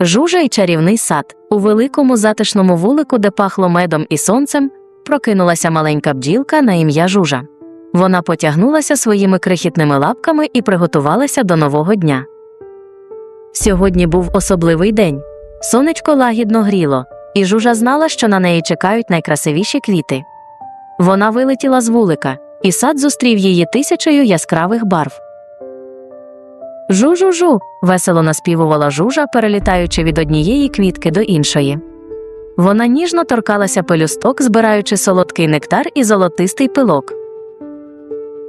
Жужа і чарівний сад. У великому затишному вулику, де пахло медом і сонцем, прокинулася маленька бджілка на ім'я Жужа. Вона потягнулася своїми крихітними лапками і приготувалася до нового дня. Сьогодні був особливий день. Сонечко лагідно гріло, і жужа знала, що на неї чекають найкрасивіші квіти. Вона вилетіла з вулика, і сад зустрів її тисячею яскравих барв. Жу-жу-жу. весело наспівувала жужа, перелітаючи від однієї квітки до іншої. Вона ніжно торкалася пелюсток, збираючи солодкий нектар і золотистий пилок.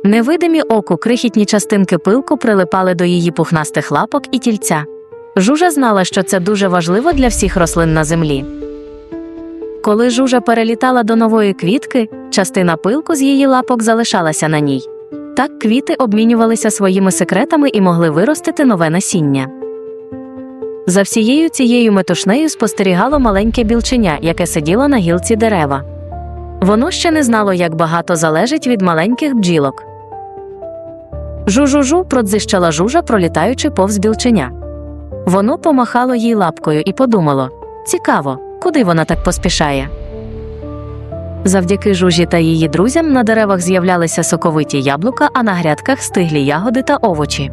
Невидимі оку крихітні частинки пилку прилипали до її пухнастих лапок і тільця. Жужа знала, що це дуже важливо для всіх рослин на землі. Коли жужа перелітала до нової квітки, частина пилку з її лапок залишалася на ній. Так квіти обмінювалися своїми секретами і могли виростити нове насіння. За всією цією метушнею спостерігало маленьке білченя, яке сиділо на гілці дерева. Воно ще не знало, як багато залежить від маленьких бджілок. Жу-жу-жу продзищала жужа, пролітаючи повз білченя. Воно помахало їй лапкою і подумало цікаво, куди вона так поспішає. Завдяки жужі та її друзям на деревах з'являлися соковиті яблука, а на грядках стиглі ягоди та овочі.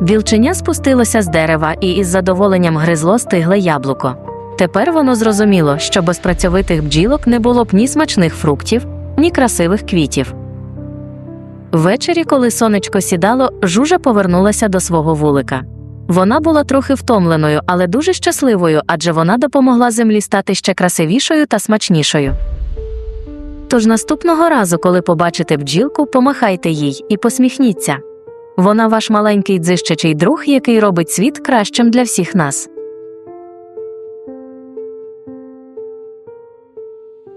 Білченя спустилося з дерева і із задоволенням гризло стигле яблуко. Тепер воно зрозуміло, що без працьовитих бджілок не було б ні смачних фруктів, ні красивих квітів. Ввечері, коли сонечко сідало, жужа повернулася до свого вулика. Вона була трохи втомленою, але дуже щасливою, адже вона допомогла землі стати ще красивішою та смачнішою. Тож наступного разу, коли побачите бджілку, помахайте їй і посміхніться. Вона ваш маленький дзищачий друг, який робить світ кращим для всіх нас.